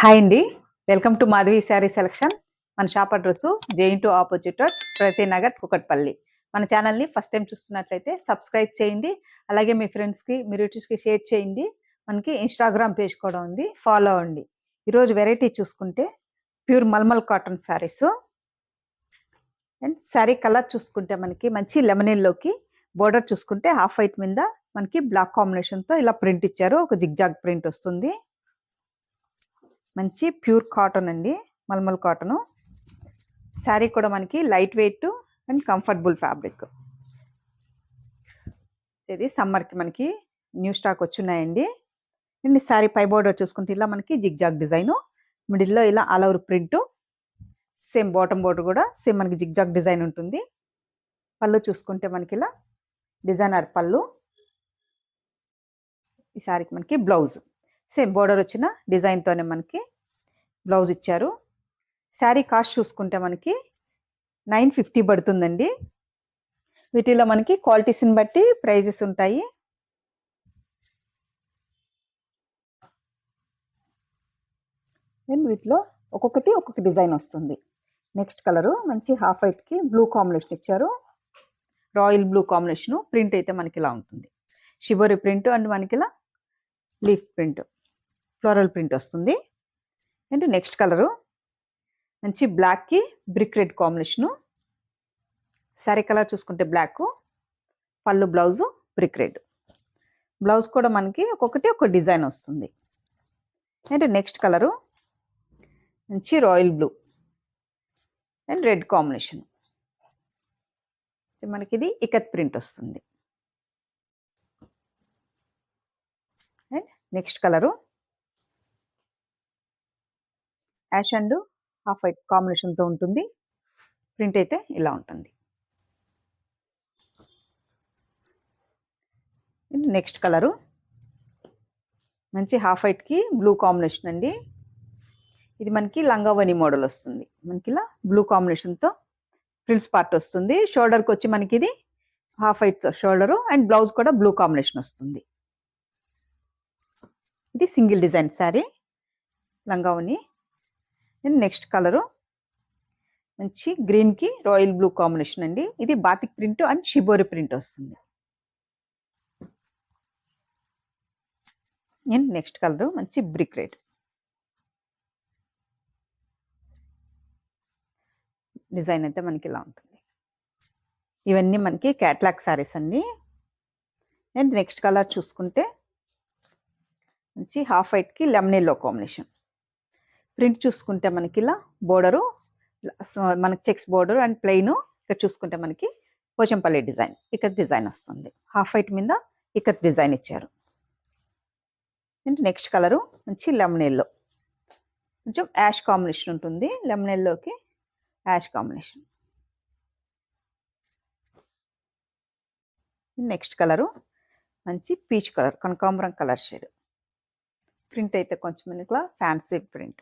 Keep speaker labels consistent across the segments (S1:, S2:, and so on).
S1: Hi అండి. Welcome to Madhavi sari selection. మన shop address Jain to opposite road Pragathi Nagar Kukatpally. మన ఛానల్ని first time చూస్తున్నట్లయితే subscribe చేయండి. అలాగే మీ ఫ్రెండ్స్కి మీ రిలేటివ్స్కి షేర్ చేయండి. మనకి ఇన్స్టాగ్రామ్ పేజ్ కూడా ఉంది. ఫాలో అవ్వండి. ఈరోజు వెరైటీ చూసుకుంటే pure mulmul cotton saris and sari colour చూసుకుంటే మనకి మంచి లెమనీల్లోకి బోర్డర్ చూసుకుంటే హాఫ్ వైట్ మీద మనకి బ్లాక్ కాంబినేషన్తో ఇలా ప్రింట్ ఇచ్చారు. ఒక జిగ్జాగ్ ప్రింట్ వస్తుంది. మంచి ప్యూర్ కాటన్ అండి మల్మల్ కాటన్. శారీ కూడా మనకి light weight and comfortable fabric. ఇది సమ్మర్కి మనకి న్యూ స్టాక్ వచ్చున్నాయండి అండ్ శారీ పై బోర్డర్ చూసుకుంటే ఇలా మనకి జిగ్జాగ్ డిజైను. మిడిల్లో ఇలా all over print same bottom border కూడా సేమ్ మనకి జిగ్జాగ్ డిజైన్ ఉంటుంది. పళ్ళు చూసుకుంటే మనకి ఇలా డిజైనర్ పళ్ళు. ఈ శారీకి మనకి బ్లౌజ్. సేమ్ బోర్డర్ వచ్చిన డిజైన్తోనే మనకి బ్లౌజ్ ఇచ్చారు. శారీ కాస్ట్ చూసుకుంటే మనకి నైన్ ఫిఫ్టీ పడుతుందండి. వీటిలో మనకి క్వాలిటీస్ని బట్టి ప్రైజెస్ ఉంటాయి. అండ్ వీటిలో ఒక్కొక్కటి ఒక్కొక్క డిజైన్ వస్తుంది. నెక్స్ట్ కలరు మంచి హాఫ్ వైట్కి బ్లూ కాంబినేషన్ ఇచ్చారు. రాయల్ బ్లూ కాంబినేషన్ ప్రింట్ అయితే మనకి ఇలా ఉంటుంది. షిబోరి ప్రింట్ అండ్ మనకి ఇలా లీఫ్ ప్రింట్ ఫ్లోరల్ ప్రింట్ వస్తుంది. అండ్ నెక్స్ట్ కలరు మంచి బ్లాక్కి brick red combination sari colour చూసుకుంటే బ్లాక్ పళ్ళు బ్లౌజు బ్రిక్ రెడ్ బ్లౌజ్ కూడా మనకి ఒక్కొక్కటి ఒక డిజైన్ వస్తుంది. అండ్ నెక్స్ట్ కలరు మంచి royal blue and red combination మనకి ఇది ఇకత్ ప్రింట్ వస్తుంది. And next colour ash and half white కాంబినేషన్తో ఉంటుంది. ప్రింట్ అయితే ఇలా ఉంటుంది. Next colour. మంచి హాఫ్ వైట్కి బ్లూ కాంబినేషన్ అండి. ఇది మనకి లంగావని మోడల్ వస్తుంది. మనకి ఇలా బ్లూ కాంబినేషన్తో ఫ్రిల్స్ పార్ట్ వస్తుంది. షోల్డర్కి వచ్చి మనకి ఇది half white shoulder and blouse కూడా బ్లూ కాంబినేషన్ వస్తుంది. ఇది సింగిల్ డిజైన్ శారీ. లంగావని అండ్ నెక్స్ట్ కలరు మంచి గ్రీన్కి రాయల్ బ్లూ కాంబినేషన్ అండి. ఇది batik print and shibori print వస్తుంది. అండ్ నెక్స్ట్ కలరు మంచి బ్రిక్ రెడ్ డిజైన్ అయితే మనకి ఇలా ఉంటుంది. ఇవన్నీ మనకి క్యాట్లాగ్ శారీస్ అండి. అండ్ నెక్స్ట్ కలర్ చూసుకుంటే మంచి హాఫ్ వైట్కి లెమన్ ఎల్లో కాంబినేషన్ ప్రింట్ చూసుకుంటే మనకి ఇలా బోర్డరు మనకి చెక్స్ బోర్డర్ అండ్ ప్లెయిన్ ఇక్కడ చూసుకుంటే మనకి పోచంపల్లి డిజైన్ ఇక్కడ డిజైన్ వస్తుంది. హాఫ్ వైట్ మీద ఇక్కడ డిజైన్ ఇచ్చారు. అంటే నెక్స్ట్ కలరు మంచి లెమన్ ఎల్లో కొంచెం యాష్ కాంబినేషన్ ఉంటుంది. లెమన్ ఎల్లోకి యాష్ కాంబినేషన్. నెక్స్ట్ కలరు మంచి పీచ్ కలర్ కనకాంబరం కలర్ షేడ్. ప్రింట్ అయితే కొంచెం ఇట్లా fancy print.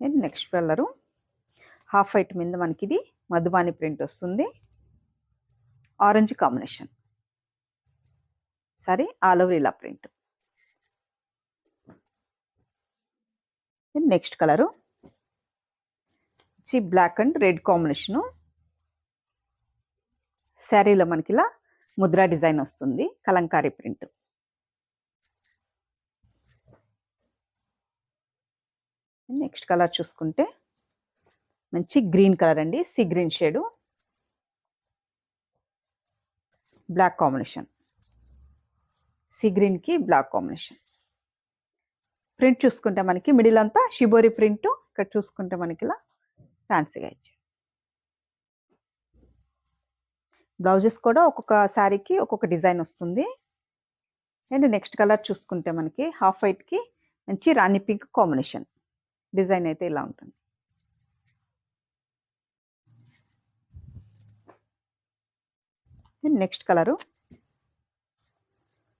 S1: And next colour half white మీద మనకి ఇది మధుబాని ప్రింట్ వస్తుంది. ఆరెంజ్ కాంబినేషన్ సరే ఆల్ ఓవర్ ఇలా ప్రింట్ నెక్స్ట్ కలరు చి బ్లాక్ అండ్ రెడ్ కాంబినేషను శారీలో మనకి ఇలా ముద్రా డిజైన్ వస్తుంది కలంకారీ ప్రింట్ నెక్స్ట్ కలర్ చూసుకుంటే మంచి గ్రీన్ కలర్ అండి sea green shade. Black combination. Sea గ్రీన్కి బ్లాక్ కాంబినేషన్. ప్రింట్ చూసుకుంటే మనకి మిడిల్ అంతా షిబోరి ప్రింట్ ఇక్కడ చూసుకుంటే మనకి ఇలా ఫ్యాన్సీగా ఇచ్చారు. బ్లౌజెస్ కూడా ఒక్కొక్క శారీకి ఒక్కొక్క డిజైన్ వస్తుంది. అండ్ నెక్స్ట్ కలర్ చూసుకుంటే మనకి హాఫ్ వైట్కి మంచి రాణి పింక్ కాంబినేషన్. డిజైన్ అయితే ఇలా ఉంటుంది. Next colour.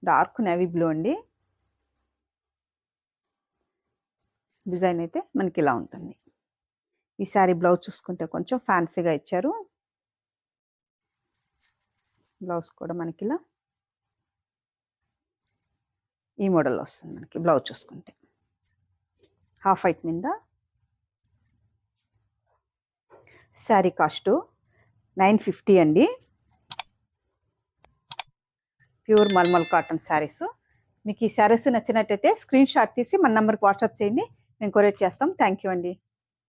S1: Dark navy blue అండి. డిజైన్ అయితే మనకి ఇలా ఉంటుంది. ఈ శారీ బ్లౌజ్ చూసుకుంటే కొంచెం ఫ్యాన్సీగా ఇచ్చారు. బ్లౌజ్ కూడా మనకి ఇలా ఈ మోడల్ వస్తుంది మనకి బ్లౌజ్ చూసుకుంటే. హాఫ్ వైట్ మీద. శారీ కాస్ట్ నైన్ ఫిఫ్టీ అండి. Pure mulmul cotton saris. మీకు ఈ శారీస్ నచ్చినట్టయితే స్క్రీన్ షాట్ తీసి మన నెంబర్కి వాట్సాప్ చేయండి. మేము కొరేట్ చేస్తాం. థ్యాంక్ యూ అండి.